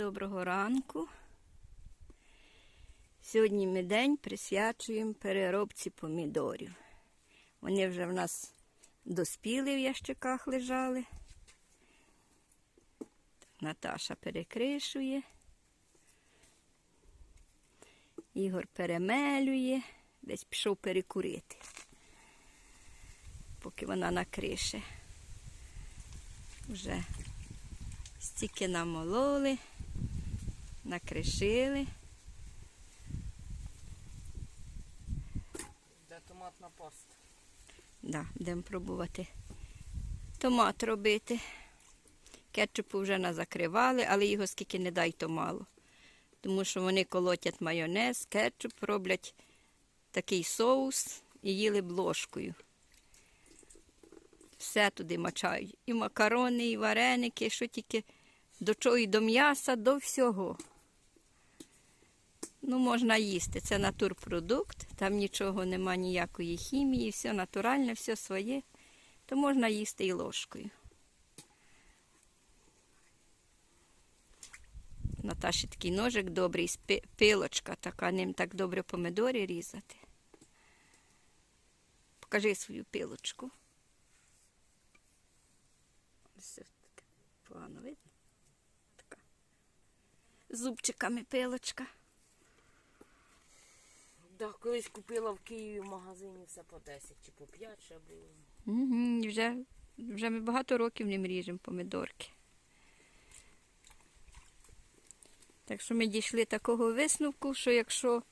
доброго ранку. Сьогодні ми день присвячуємо переробці помідорів. Вони вже в нас доспіли в ящиках лежали. Наташа перекришує. Ігор перемелює, десь пішов перекурити, поки вона накрише. Вже стільки намололи, накришили. Де томатна паста. Да, будемо пробувати томат робити. Кетчупу вже назакривали, але його скільки не дай, то мало. Тому що вони колотять майонез, кетчуп, роблять такий соус і їли б ложкою. Все туди мачають. І макарони, і вареники, що тільки до чого, і до м'яса, до всього. Ну, можна їсти. Це натурпродукт, там нічого нема, ніякої хімії, все натуральне, все своє, то можна їсти і ложкою. Наташі такий ножик добрий, пилочка така, ним так добре помидори різати. Покажи свою пилочку. Все таке погано видно. Зубчиками пилочка. Да, колись купила в Києві в магазині все по 10 чи по 5 ще було. Угу, вже, вже ми багато років не ріжемо помидорки. Так що ми дійшли такого висновку, що якщо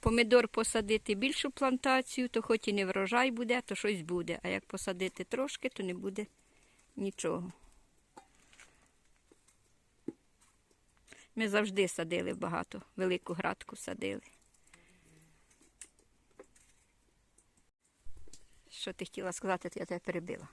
помидор посадити більшу плантацію, то хоч і не врожай буде, то щось буде. А як посадити трошки, то не буде нічого. Ми завжди садили багато, велику градку садили. Що ти хотіла сказати, то я тебе перебила.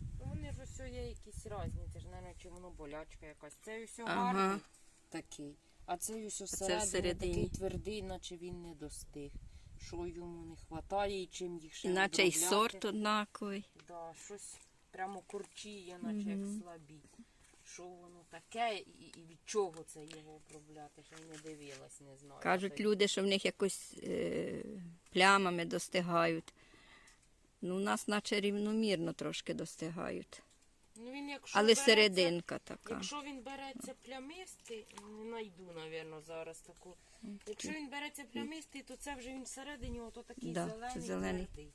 Ну, Вони ж усе є якісь різні, це ж, мабуть, чи воно болячка якась. Це усе Ага. гарний такий. А це усе всередині, такий твердий, наче він не достиг. Що йому не вистачає і чим їх ще Іначе й сорт однаковий. Да, щось прямо курчіє, наче як слабі. Що воно таке і, від чого це його обробляти? Й не дивилась, не знаю. Кажуть люди, що в них якось е, плямами достигають. Ну, у нас наче рівномірно трошки достигають. Ну, він, якщо Але береться- серединка така. Якщо він береться плямистий, не знайду, напевно, зараз таку. Якщо він береться плямистий, то це вже він всередині, ото такий Да, зелений, зелений. твердий.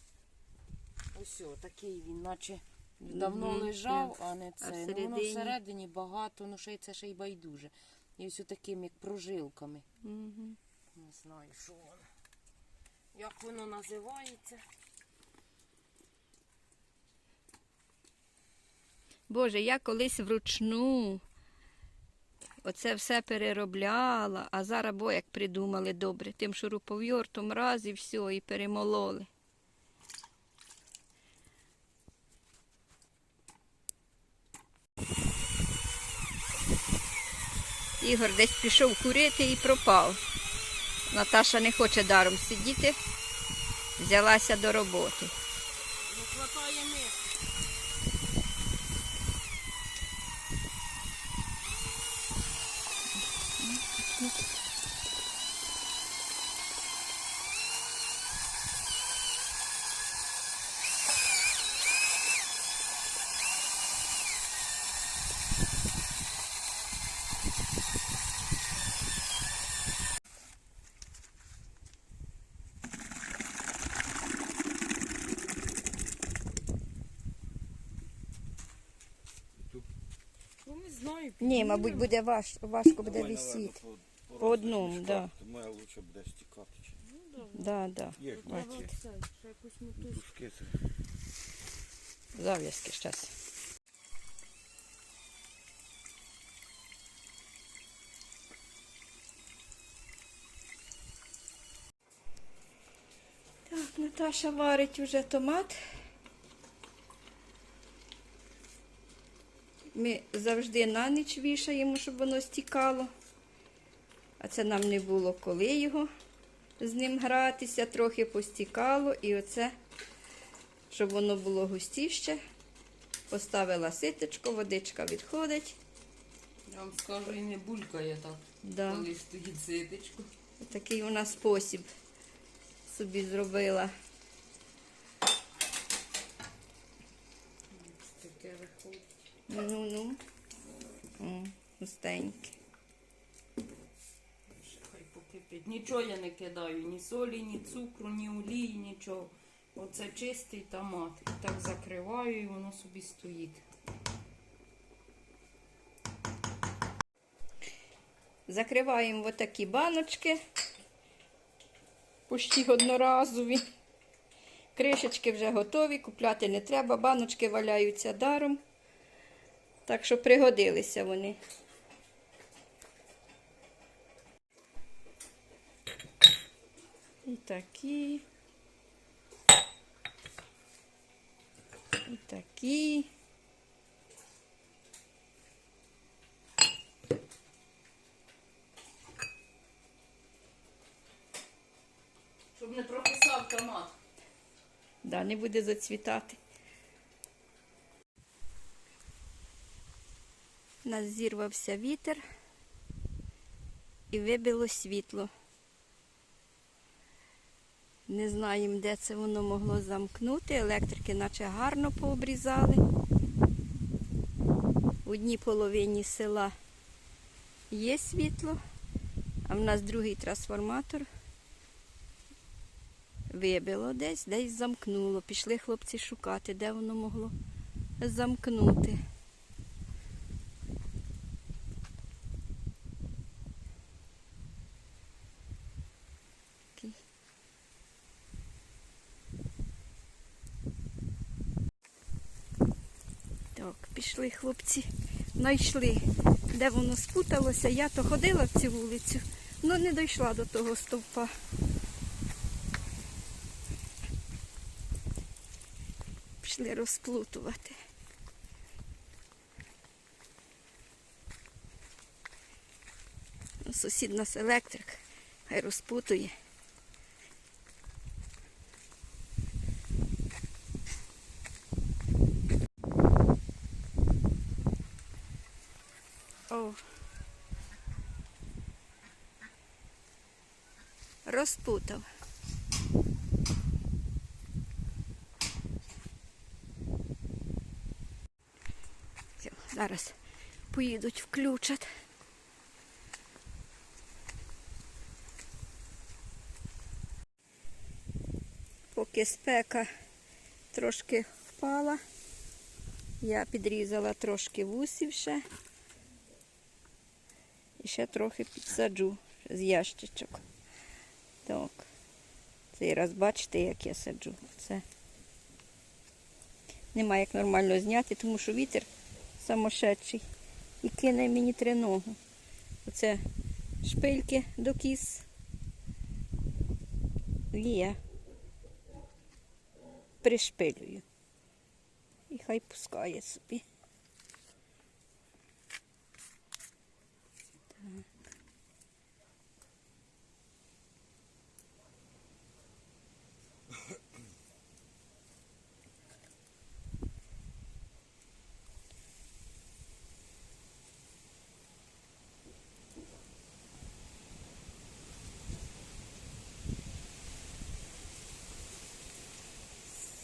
Ось о, такий він, наче давно Мгм, лежав, а не а це. Ну, воно всередині? всередині багато, ну ще й це ще й байдуже. І ось таким, як прожилками. Мгм. Не знаю, що воно. Як воно називається. Боже, я колись вручну оце все переробляла, а зараз бо як придумали добре, тим шуруповертом раз і все, і перемололи. Ігор десь пішов курити і пропав. Наташа не хоче даром сидіти, взялася до роботи. Ну, не. Ні, мабуть, буде важ, важко буде Давай, висіти. наверно, по- По одному, да. мішкати, Моя лучше буде стікати. чи- Да, да. Є ж Треба бачиш, це, ще якусь мотузку. дужки це. Зав'язки зараз. Так, Наташа варить уже томат. Ми завжди на ніч вішаємо, щоб воно стікало. А це нам не було коли його з ним гратися, трохи постікало, і оце, щоб воно було густіше, поставила ситочко, водичка відходить. Я вам скажу, і не булькає так, Да. коли стоїть ситечко. Такий у нас спосіб собі зробила. Таке виходить. Ну, ну. О, густеньке. Ще Хай покипить. Нічого я не кидаю, ні солі, ні цукру, ні олії, нічого. Оце чистий томат. І так закриваю і воно собі стоїть. Закриваємо в отакі баночки. Пусті одноразові. Кришечки вже готові, купляти не треба, баночки валяються даром. Так що пригодилися вони. І такі. І такі. Щоб не прокисав томат. Да, не буде зацвітати. У нас зірвався вітер і вибило світло. Не знаємо, де це воно могло замкнути. Електрики наче гарно пообрізали. В одній половині села є світло, а в нас другий трансформатор вибило десь, десь замкнуло. Пішли хлопці шукати, де воно могло замкнути. Такий. Так, пішли хлопці, знайшли, де воно спуталося. Я то ходила в цю вулицю, але не дійшла до того стовпа. пішли розплутувати. Ну, Сусід нас електрик, хай розпутує. О. Розпутав. Все, Зараз поїдуть, включать. Поки спека трошки впала, я підрізала трошки вусів ще. І ще трохи підсаджу з ящичок. Так. Цей раз бачите, як я саджу. Це немає як нормально зняти, тому що вітер самошедший і кине мені триногу. Оце шпильки до кіс. І я пришпилюю. І хай пускає собі.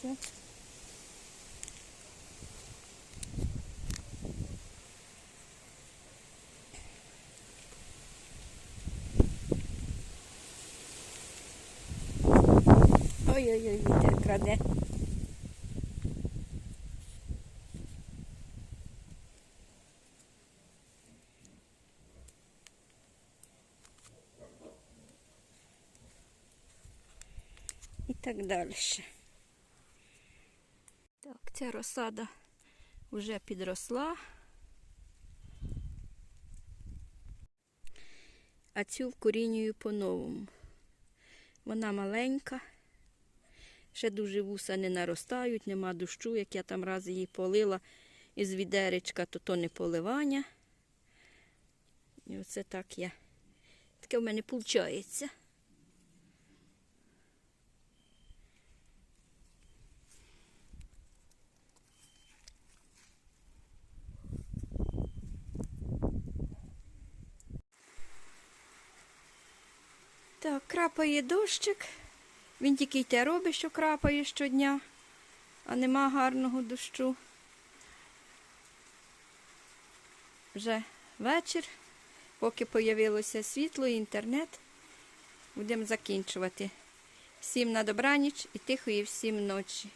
Все. Ой-ой-ой, вітер краде. І так далі. Так, ця розсада вже підросла. А цю вкорінюю по-новому. Вона маленька, ще дуже вуса не наростають, нема дощу, як я там раз її полила із відеречка, то то не поливання. І оце так я. Таке в мене виходить. Так, крапає дощик. Він тільки й те робить, що крапає щодня, а нема гарного дощу. Вже вечір, поки появилося світло і інтернет, будемо закінчувати. Всім на добраніч і тихої всім ночі.